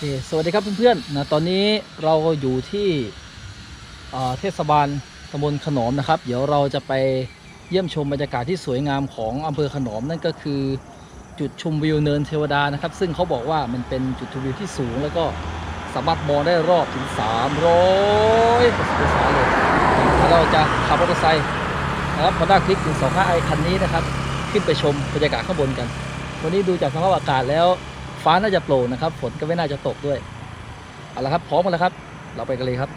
คสวัสดีครับเพื่อนๆนะตอนนี้เราอยู่ที่เทศบาลตำบลขนอมนะครับ เดี๋ยวเราจะไปเยี่ยมชมบรรยากาศที่สวยงามของอำเภอขนอมนั่นก็คือจุดชมวิวเนินเทวดานะครับ ซึ่งเขาบอกว่ามันเป็นจุดชมวิวที่สูง แล้วก็สามารถมองได้รอบถึง 300องศาเลยแล้วเราจะขับมอเตอร์ไซค์นะครับมาด้าคลิกถึง2 5ไอคันนี้นะครับ ขึ้นไปชมบรรยากาศข้างบนกัน วันนี้ดูจากสภาพอากาศแล้ว ฟ้าน่าจะโปร่งนะครับ ฝนก็ไม่น่าจะตกด้วย เอาละครับ พร้อมกันแล้วครับ เราไปกันเลยครับ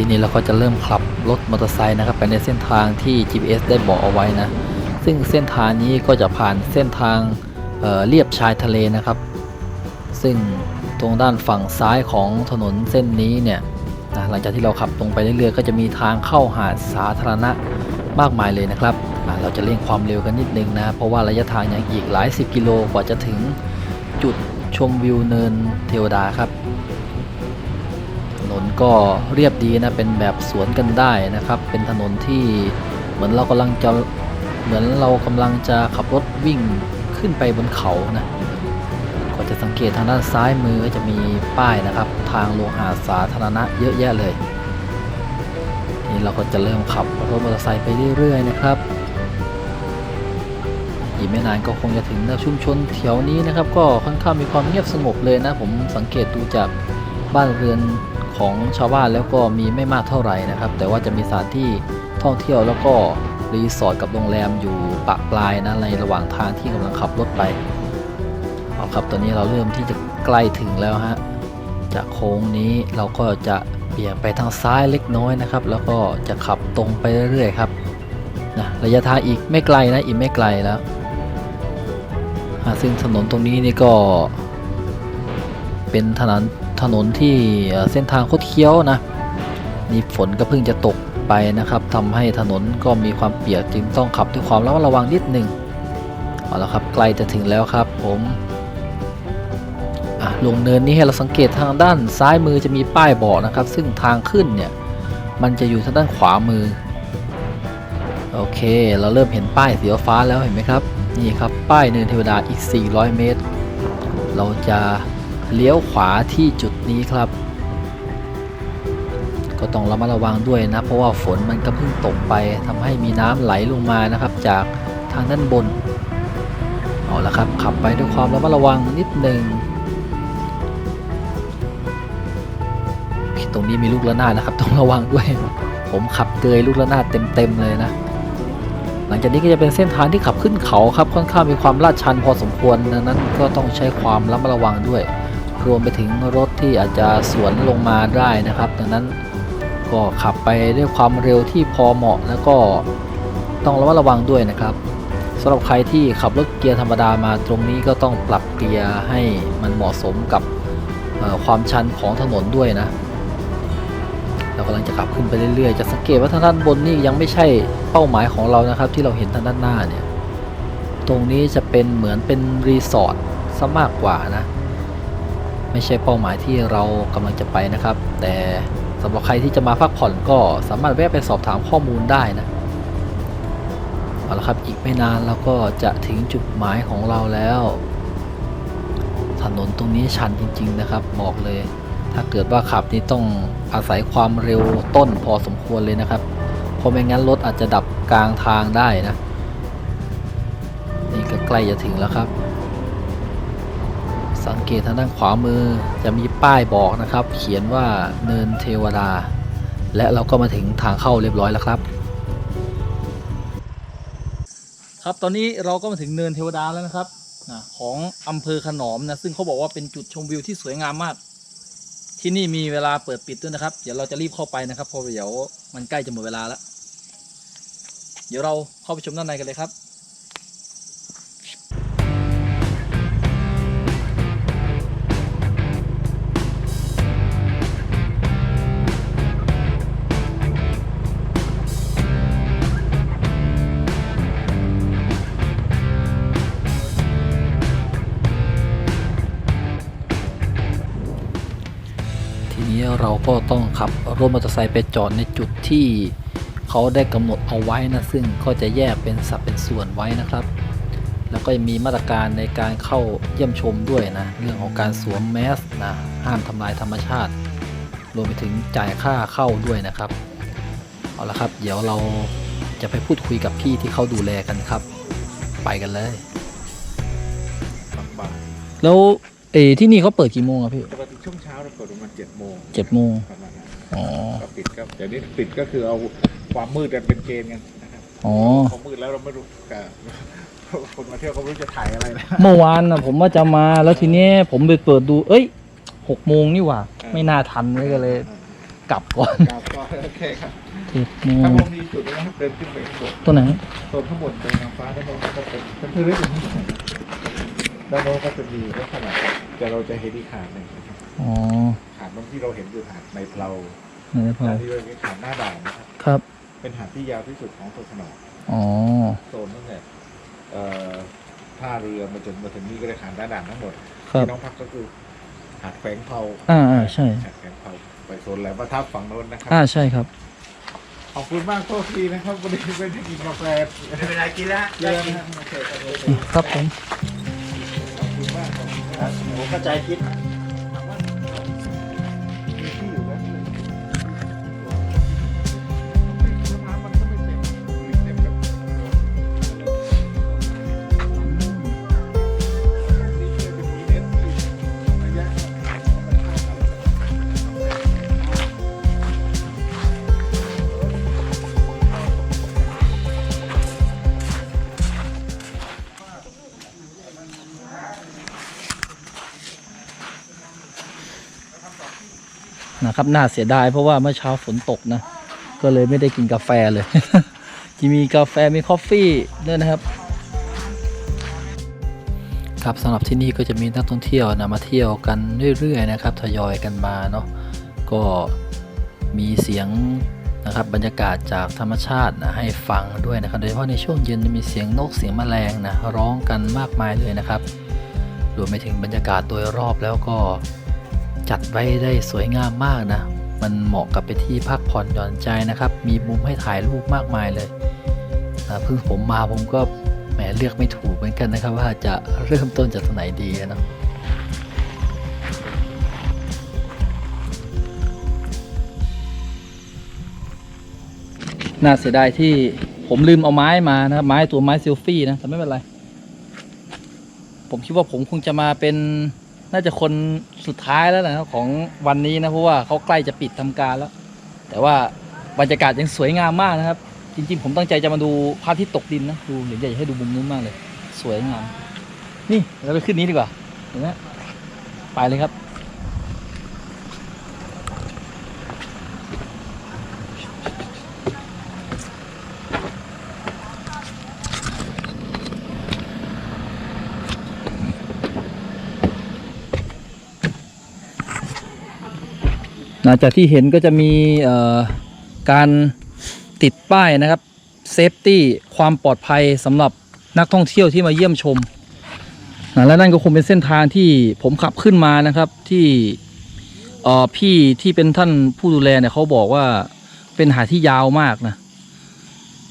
ทีนี้เราก็จะเริ่มขับรถมอเตอร์ไซค์นะครับไปในเส้นทางที่ GPS ได้บอกเอาไว้นะ ซึ่งเส้นทางนี้ก็จะผ่านเส้นทางเอ่อเลียบชายทะเลนะครับ ซึ่งตรงด้านฝั่งซ้ายของถนนเส้นนี้เนี่ยนะหลังจากที่เราขับตรงไปเรื่อยๆก็จะมีทางเข้าหาดสาธารณะมากมายเลยนะครับ เราจะเร่งความเร็วกันนิดนึงนะ เพราะว่าระยะทางยังอีกหลายสิบกิโลกว่าจะถึงจุดชมวิวเนินเทวดาครับ นนก็เรียบดีนะเป็นแบบสวนกันได้นะครับ เป็นถนนที่เหมือนเรากำลังจะเหมือนเรากำลังจะขับรถวิ่งขึ้นไปบนเขานะก็จะสังเกตทางด้านซ้ายมือก็จะมีป้ายนะครับ ทางโลหะสาธารณะเยอะแยะเลยนี่เราก็จะเริ่มขับรถมอเตอร์ไซค์ไปเรื่อยๆนะครับอีกไม่นานก็คงจะถึงชุมชนแถวนี้นะครับ ก็ค่อนข้างมีความเงียบสงบเลยนะ ผมสังเกตดูจากบ้านเรือน ของชาวบ้านแล้วก็มีไม่มากเท่าไหร่นะครับ แต่ว่าจะมีสถานที่ท่องเที่ยวแล้วก็รีสอร์ทกับโรงแรมอยู่ปะปลายนะในระหว่างทางที่กำลังขับรถไปเอาครับตอนนี้เราเริ่มที่จะใกล้ถึงแล้วฮะจากโค้งนี้เราก็จะเบี่ยงไปทางซ้ายเล็กน้อยนะครับ แล้วก็จะขับตรงไปเรื่อยๆครับนะระยะทางอีกไม่ไกลนะอีกไม่ไกลแล้วซึ่งถนนตรงนี้นี่ก็เป็นถนน ถนนที่เส้นทางคดเคี้ยวนะนี่ฝนก็เพิ่งจะตกไปนะครับทำให้ถนนก็มีความเปียกจึงต้องขับด้วยความระมัดระวังนิดหนึ่งเอาละครับใกล้จะถึงแล้วครับผมอะลงเนินนี้ให้เราสังเกตทางด้านซ้ายมือจะมีป้ายบอกนะครับ ซึ่งทางขึ้นเนี่ยมันจะอยู่ทางด้านขวามือโอเค เราเริ่มเห็นป้ายสีฟ้าแล้วเห็นไหมครับนี่ครับป้ายเนินเทวดาอีก 400 เมตร เราจะ เลี้ยวขวาที่จุดนี้ครับ ก็ต้องระมัดระวังด้วยนะ เพราะว่าฝนมันก็เพิ่งตกไปทำให้มีน้ำไหลลงมานะครับ จากทางด้านบนเอาละครับ ขับไปด้วยความระมัดระวังนิดหนึ่งตรงนี้มีลูกระนาดนะครับ ต้องระวังด้วย ผมขับเกยลูกระนาดเต็มๆเลยนะหลังจากนี้ก็จะเป็นเส้นทางที่ขับขึ้นเขาครับค่อนข้างมีความลาดชันพอสมควรดังนั้นก็ต้องใช้ความระมัดระวังด้วย รวมไปถึงรถที่อาจจะสวนลงมาได้นะครับ ดังนั้นก็ขับไปด้วยความเร็วที่พอเหมาะแล้วก็ต้องระมัดระวังด้วยนะครับสำหรับใครที่ขับรถเกียร์ธรรมดามาตรงนี้ก็ต้องปรับเกียร์ให้มันเหมาะสมกับความชันของถนนด้วยนะเรากำลังจะขับขึ้นไปเรื่อยๆ จะสังเกตว่าทางด้านบนนี่ยังไม่ใช่เป้าหมายของเรานะครับ ที่เราเห็นทางด้านหน้าเนี่ย ตรงนี้จะเป็นเหมือนเป็นรีสอร์ทซะมากกว่านะ ไม่ใช่เป้าหมายที่เรากำลังจะไปนะครับ แต่สำหรับใครที่จะมาพักผ่อนก็สามารถแวะไปสอบถามข้อมูลได้นะเอาละครับอีกไม่นานเราก็จะถึงจุดหมายของเราแล้ว ถนนตรงนี้ชันจริง ๆนะครับ บอกเลย ถ้าเกิดว่าขับนี่ต้องอาศัยความเร็วต้นพอสมควรเลยนะครับเพราะไม่งั้นรถอาจจะดับกลางทางได้นะ นี่ก็ใกล้จะถึงแล้วครับ สังเกตทางด้านขวามือจะมีป้ายบอกนะครับ เขียนว่าเนินเทวดา และเราก็มาถึงทางเข้าเรียบร้อยแล้วครับ ครับตอนนี้เราก็มาถึงเนินเทวดาแล้วนะครับของอำเภอขนอมนะซึ่งเขาบอกว่าเป็นจุดชมวิวที่สวยงามมาก ที่นี่มีเวลาเปิดปิดด้วยนะครับ เดี๋ยวเราจะรีบเข้าไปนะครับเพราะเดี๋ยวมันใกล้จะหมดเวลาแล้ว เดี๋ยวเราเข้าไปชมด้านในกันเลยครับ เราก็ต้องขับรถมอเตอร์ไซค์ไปจอดในจุดที่เขาได้กำหนดเอาไว้นะซึ่งก็จะแยกเป็นสัดเป็นส่วนไว้นะครับ แล้วก็มีมาตรการในการเข้าเยี่ยมชมด้วยนะ เรื่องของการสวมแมสนะห้ามทำลายธรรมชาติ รวมไปถึงจ่ายค่าเข้าด้วยนะครับ เอาละครับ เดี๋ยวเราจะไปพูดคุยกับพี่ที่เขาดูแลกันครับ ไปกันเลยบางบางแล้วเอที่นี่เขาเปิดกี่โมงอะพี่ปกติช่วงเช้าเราเปิดประมาณเจ็ดโมงเจ็ดโมงประมาณนั้นอ๋อก็ปิดก็เดี๋ยวนี้ปิดก็คือเอาความมืดกันเป็นเกณฑ์กันนะครับอ๋อพอมืดแล้วเราไม่รู้กับคนมาเที่ยวเขาไม่รู้จะถ่ายอะไรนะเมื่อวานนะผมว่าจะมาแล้วทีนี้ผมไปเปิดดู เอ้ยหกโมงนี่หว่า ไม่น่าทันเลยก็เลย กลับก่อนครับก็โอเคครับเจ็ดโมถ้างผมมีจุดนะครับเดินขึ้นไปข้างบนตัวไหนโซนข้างบนเป็นนางฟ้าด้านโน้นก็เป็นเป็นพื้นที่ด้านโน้นก็จะมีลักษณะ แต่เราจะเห็นอีกหาดหนึ่งนะครับอ๋อหาดตรงที่เราเห็นคือหาดในเพลาไหนพอหาดที่เราเรียกหาดหน้าด่านนะครับครับ เป็นหาดที่ยาวที่สุดของโซนสนองอ๋อโซนตั้งแต่เอ่อท่าเรือมาจนมาถึงนี่ก็เลยหาดหน้าด่านทั้งหมดครับที่น้องพักก็คือหาดแฝงเผาอ่าอ่าใช่หาดแฝงเผาไปโซนแหลมประทับฝั่งโน้นนะครัอ่าใช่ครับขอบคุณมากโทษทีนะครับวันนี้ไม่ได้กินกาแฟไม่เป็นไรกินแล้วเยได้อะกินนะโอเคครับโอเคครับผม ผมเข้าใจคิด นะครับน่าเสียดายเพราะว่าเมื่อเช้าฝนตกนะ ก็เลยไม่ได้กินกาแฟเลยจะมีกาแฟมีคอฟฟี่ด้วยนะครับ ครับสำหรับที่นี่ก็จะมีนักท่องเที่ยวนะมาเที่ยวกันเรื่อยๆนะครับทยอยกันมาเนาะก็มีเสียงนะครับบรรยากาศจากธรรมชาตินะให้ฟังด้วยนะครับโดยเฉพาะในช่วงเย็นจะมีเสียงนกเสียงแมลงนะร้องกันมากมายเลยนะครับรวมไปถึงบรรยากาศโดยรอบแล้วก็ จัดไว้ได้สวยงามมากนะ มันเหมาะกับไปที่พักผ่อนหย่อนใจนะครับ มีมุมให้ถ่ายรูปมากมายเลยนะเพิ่งผมมาผมก็แหมเลือกไม่ถูกเหมือนกันนะครับ ว่าจะเริ่มต้นจากตรงไหนดีนะน่าเสียดายที่ผมลืมเอาไม้มานะครับไม้ตัวไม้เซลฟี่นะแต่ไม่เป็นไร ผมคิดว่าผมคงจะมาเป็น น่าจะคนสุดท้ายแล้วนะของวันนี้นะเพราะว่าเขาใกล้จะปิดทำการแล้ว แต่ว่าบรรยากาศยังสวยงามมากนะครับ จริง ๆ ผมตั้งใจจะมาดูภาพที่ตกดินนะดูเดี๋ยวอยากให้ดูมุมนู้นมากเลย สวยงาม นี่เราไปขึ้นนี้ดีกว่าเห็นไหมไปเลยครับ นะจากที่เห็นก็จะมีการติดป้ายนะครับเซฟตี้ความปลอดภัยสำหรับนักท่องเที่ยวที่มาเยี่ยมชมนะและนั่นก็คงเป็นเส้นทางที่ผมขับขึ้นมานะครับที่พี่ที่เป็นท่านผู้ดูแลเนี่ยเขาบอกว่าเป็นหาดที่ยาวมากนะ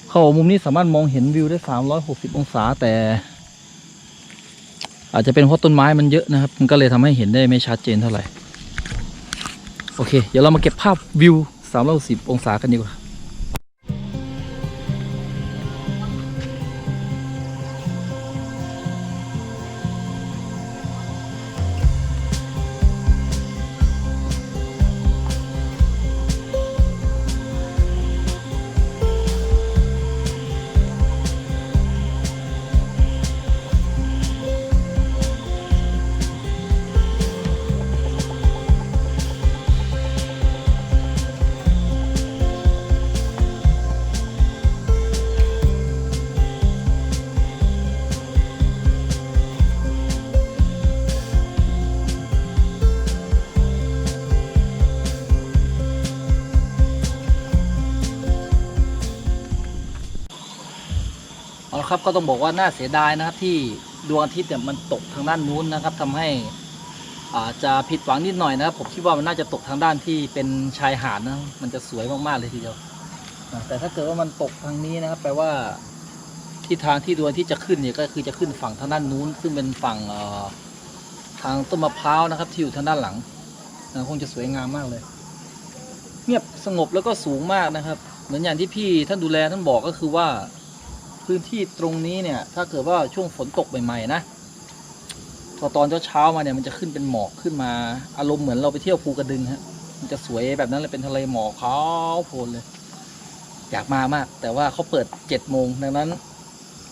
เขาบอกมุมนี้สามารถมองเห็นวิวได้ 360 องศาแต่ อาจจะเป็นเพราะต้นไม้มันเยอะนะครับ มันก็เลยทำให้เห็นได้ไม่ชัดเจนเท่าไหร่ โอเค เดี๋ยวเรามาเก็บภาพวิว360องศากันดีกว่า ครับก็ต้องบอกว่าน่าเสียดายนะครับที่ดวงอาทิตย์เนี่ยมันตกทางด้านนู้นนะครับทำให้อาจจะผิดหวังนิดหน่อยนะครับผมคิดว่ามันน่าจะตกทางด้านที่เป็นชายหาดนะมันจะสวยมากๆเลยทีเดียวแต่ถ้าเกิดว่ามันตกทางนี้นะครับแปลว่าทิศทางที่ดวงที่จะขึ้นเนี่ยก็คือจะขึ้นฝั่งทางด้านนู้น ซึ่งเป็นฝั่งทางต้นมะพร้าวนะครับที่อยู่ทางด้านหลังคงจะสวยงามมากเลย เงียบสงบแล้วก็สูงมากนะครับ เหมือนอย่างที่พี่ท่านดูแลท่านบอกก็คือว่า พื้นที่ตรงนี้เนี่ย ถ้าเกิดว่าช่วงฝนตกใหม่ๆนะพอตอนเช้าๆมาเนี่ยมันจะขึ้นเป็นหมอกขึ้นมาอารมณ์เหมือนเราไปเที่ยวภูกระดึงฮะมันจะสวยแบบนั้นเลยเป็นทะเลหมอกขาวโพลนเลย อยากมามาก แต่ว่าเขาเปิดเจ็ดโมงดังนั้น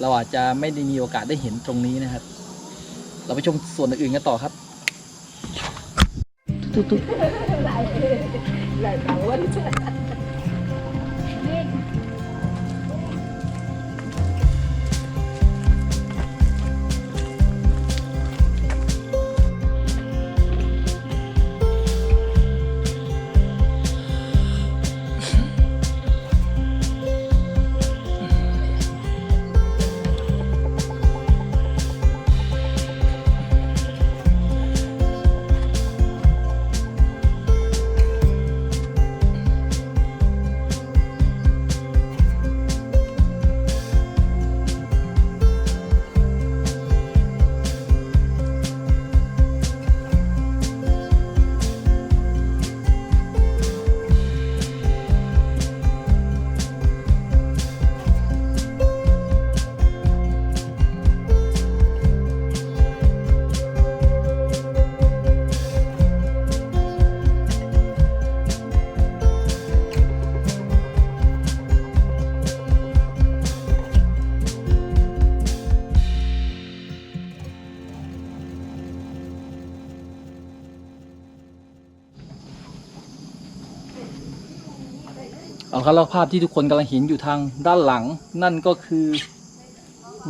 เราอาจจะไม่ได้มีโอกาสได้เห็นตรงนี้นะครับ เราไปชมส่วนอื่นกันต่อครับตุ๊ดๆ เอาครับแล้วภาพที่ทุกคนกำลังเห็นอยู่ทางด้านหลัง นั่นก็คือ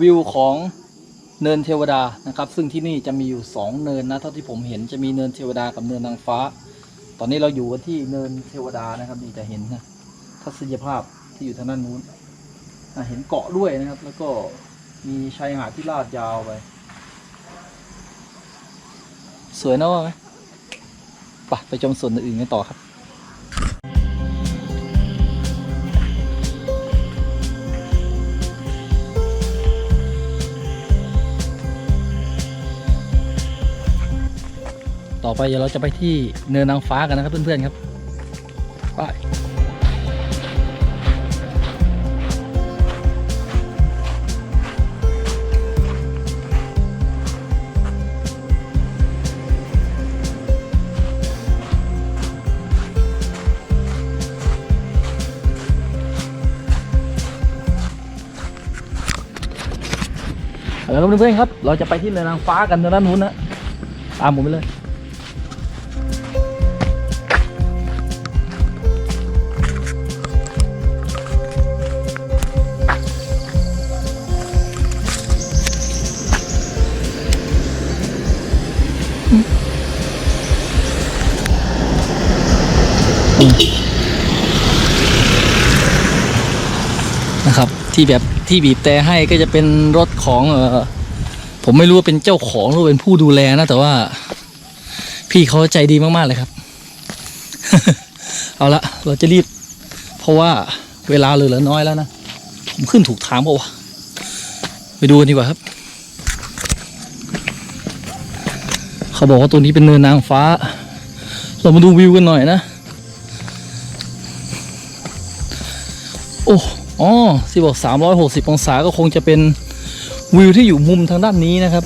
วิวของเนินเทวดานะครับ ซึ่งที่นี่จะมีอยู่สองเนินนะเท่าที่ผมเห็นจะมีเนินเทวดากับเนินนางฟ้า ตอนนี้เราอยู่กันที่เนินเทวดานะครับนี่จะเห็นนะทัศนียภาพที่อยู่ทางด้านนู้นเห็นเกาะด้วยนะครับ แล้วก็มีชายหาดที่ลาดยาวไป สวยนะว่าไหมไปไปชมส่วนอื่นกันต่อครับ ต่อไปเดี๋ยวเราจะไปที่เนินนางฟ้ากันนะครับเพื่อนๆครับไปเอาละครับเพื่อนๆครับ เราจะไปที่เนินนางฟ้ากันทางด้านนู้นนะ ตามผมไปเลย ที่แบบที่บีบแต่ให้ก็จะเป็นรถของเออผมไม่รู้ว่าเป็นเจ้าของหรือเป็นผู้ดูแลนะ แต่ว่า พี่เขาใจดีมากๆเลยครับ เอาละเราจะรีบ เพราะว่าเวลาเหลือน้อยแล้วนะ ผมขึ้นถูกทางเปล่าวะไปดูกันดีกว่าครับ เขาบอกว่าตัวนี้เป็นเนินนางฟ้า เรามาดูวิวกันหน่อยนะ โอ้ อ๋อที่บอก360 องศาก็คงจะเป็นวิวที่อยู่มุมทางด้านนี้นะครับ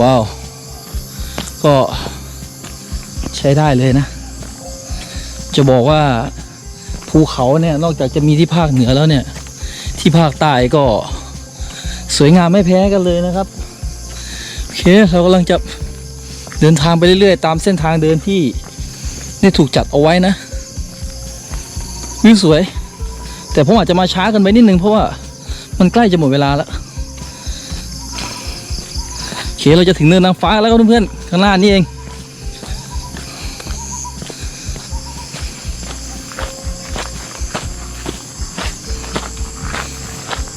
ว้าว ก็ใช้ได้เลยนะ จะบอกว่าภูเขาเนี่ย นอกจากจะมีที่ภาคเหนือแล้วเนี่ย ที่ภาคใต้ก็สวยงามไม่แพ้กันเลยนะครับ โอเค เรากำลังจะเดินทางไปเรื่อยๆ ตามเส้นทางเดินที่ได้ถูกจัดเอาไว้นะ วิวสวย แต่ผมอาจจะมาช้ากันไปนิดนึงเพราะว่ามันใกล้จะหมดเวลาแล้วโอเคเราจะถึงเนินนางฟ้าแล้วเพื่อนๆข้างหน้านี่เอง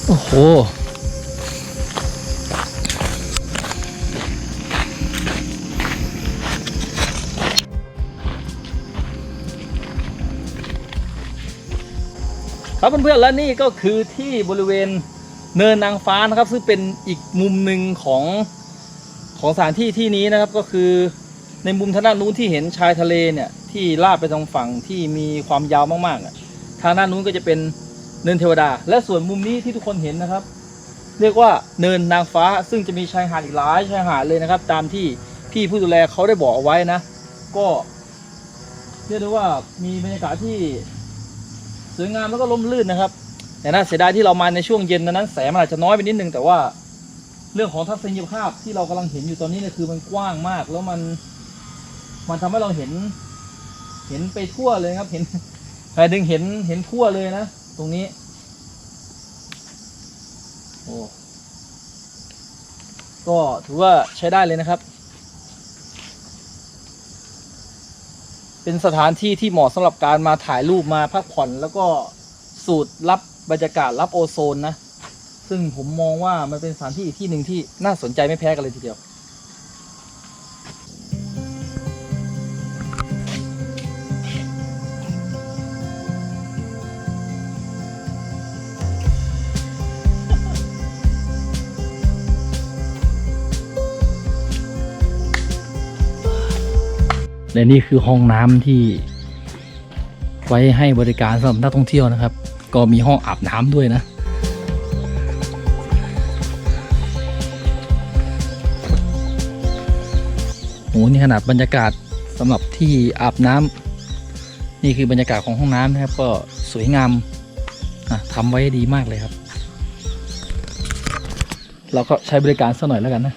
โอ้โห ครับเพื่อนๆและนี่ก็คือที่บริเวณเนินนางฟ้านะครับ ซึ่งเป็นอีกมุมหนึ่งของของสถานที่ที่นี้นะครับก็คือในมุมทางด้านนู้นที่เห็นชายทะเลเนี่ยที่ลาดไปทางฝั่งที่มีความยาวมากๆอะทางด้านนู้นก็จะเป็นเนินเทวดา และส่วนมุมนี้ที่ทุกคนเห็นนะครับ เรียกว่าเนินนางฟ้า ซึ่งจะมีชายหาดอีกหลายชายหาดเลยนะครับ ตามที่พี่ผู้ดูแลเขาได้บอกเอาไว้นะ ก็เรียกได้ว่ามีบรรยากาศที่ สวยงามแล้วก็ล่มลื่นนะครับ แต่น่าเสียดายที่เรามาในช่วงเย็นนั้นแสงมันอาจจะน้อยไปนิดนึง แต่ว่าเรื่องของทัศนียภาพที่เรากำลังเห็นอยู่ตอนนี้เนี่ยคือมันกว้างมาก แล้วมันมันทำให้เราเห็น เห็นไปทั่วเลยครับ เห็นใครดึงเห็นเห็นทั่วเลยนะตรงนี้ โอ้ก็ถือว่าใช้ได้เลยนะครับ เป็นสถานที่ที่เหมาะสำหรับการมาถ่ายรูปมาพักผ่อน แล้วก็สูดรรับบรรยากาศรับโอโซนนะ ซึ่งผมมองว่ามันเป็นสถานที่อีกที่หนึ่งที่น่าสนใจไม่แพ้กันเลยทีเดียว และนี่คือห้องน้ำที่ไว้ให้บริการสำหรับนักท่องเที่ยวนะครับ ก็มีห้องอาบน้ำด้วยนะ โห นี่ขนาดบรรยากาศสำหรับที่อาบน้ำนี่คือบรรยากาศของห้องน้ำนะครับ ก็สวยงามนะทำไว้ดีมากเลยครับ เราก็ใช้บริการสักหน่อยแล้วกันนะ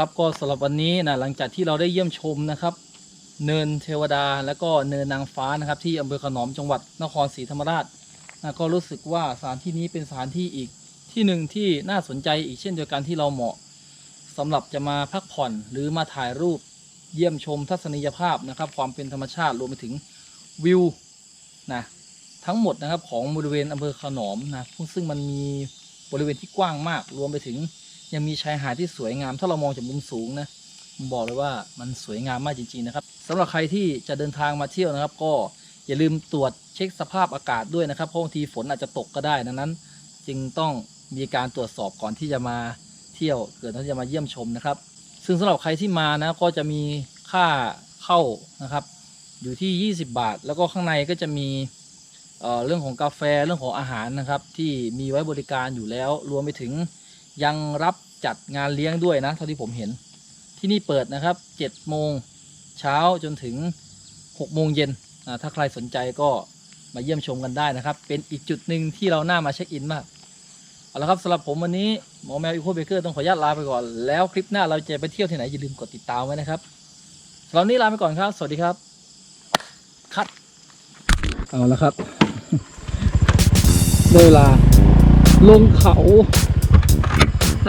เอาละครับ ก็สำหรับวันนี้นะหลังจากที่เราได้เยี่ยมชมนะครับ เนินเทวดาและก็เนินนางฟ้านะครับ ที่อำเภอขนอมจังหวัดนครศรีธรรมราชนะก็รู้สึกว่าสถานที่นี้เป็นสถานที่อีกที่หนึ่งที่น่าสนใจอีกเช่นเดียวกันที่เราเหมาะสำหรับจะมาพักผ่อนหรือมาถ่ายรูปเยี่ยมชมทัศนียภาพนะครับ ความเป็นธรรมชาติรวมไปถึงวิวนะทั้งหมดนะครับของบริเวณอำเภอขนอมนะซึ่งมันมีบริเวณที่กว้างมากรวมไปถึง ยังมีชายหาดที่สวยงาม ถ้าเรามองจากมุมสูงนะผมบอกเลยว่ามันสวยงามมากจริงๆนะครับสำหรับใครที่จะเดินทางมาเที่ยวนะครับ ก็อย่าลืมตรวจเช็คสภาพอากาศด้วยนะครับเพราะบางทีฝนอาจจะตกก็ได้ดังนั้น จึงต้องมีการตรวจสอบก่อนที่จะมาเที่ยวเกิดที่จะมาเยี่ยมชมนะครับ ซึ่งสำหรับใครที่มานะก็จะมีค่าเข้านะครับ อยู่ที่ 20 บาท แล้วก็ข้างในก็จะมีเเรื่องของกาแฟเรื่องของอาหารนะครับ ที่มีไว้บริการอยู่แล้วรวมไปถึง ยังรับจัดงานเลี้ยงด้วยนะเท่าที่ผมเห็น ที่นี่เปิดนะครับ7โมงเช้าจนถึง6โมงเย็นถ้าใครสนใจก็มาเยี่ยมชมกันได้นะครับ เป็นอีกจุดหนึ่งที่เราหน้ามาเช็คอินมาก เอาละครับสำหรับผมวันนี้หมอแมวอีโคเบเกอร์ต้องขออนุญาตลาไปก่อน แล้วคลิปหน้าเราจะไปเที่ยวที่ไหนอย่าลืมกดติดตามไว้นะครับสำหรับนี้ลาไปก่อนครับ สวัสดีครับ คัด เอาละครับ ได้เวลาลงเขา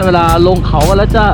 เวลาลงเขากันแล้วจ้า